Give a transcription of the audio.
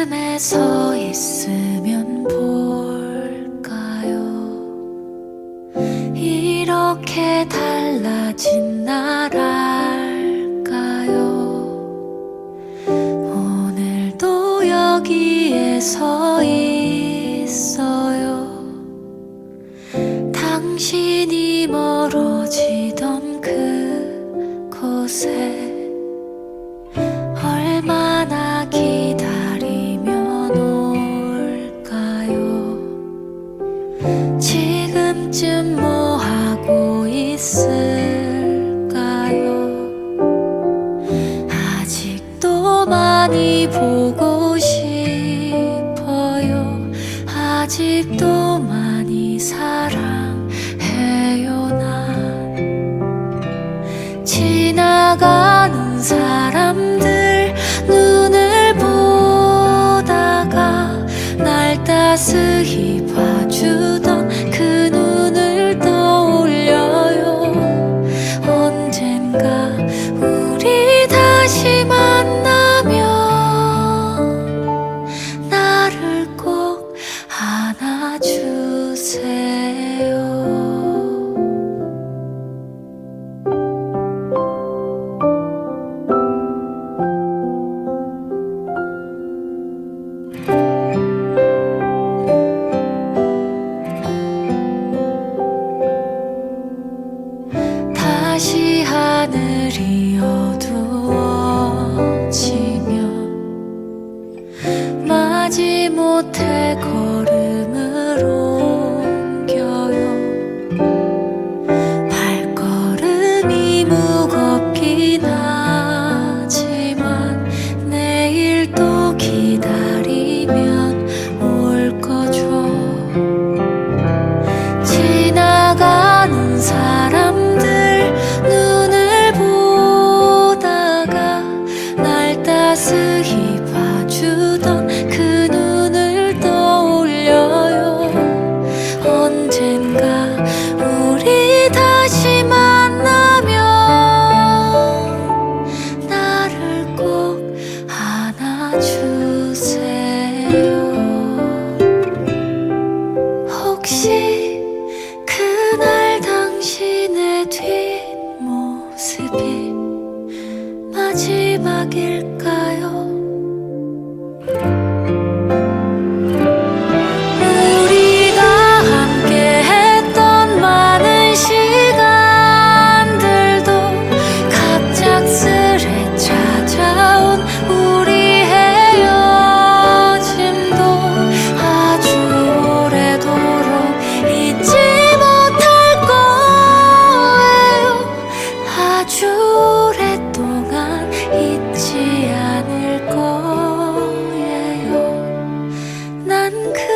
서 있으면 볼까요? 이렇게 달라진 나랄까요? 오늘도 여기에 서 있어요. 당신이 멀어 지금쯤 뭐 하고 있을까요? 아직도 많이 보고 싶어요. 아직도 많이 사랑해요, 난. 지나가는 사람들 눈을 보다가 날 따스히 하늘이 어두워지면 마지못해 걸 마지막일까요? 坎。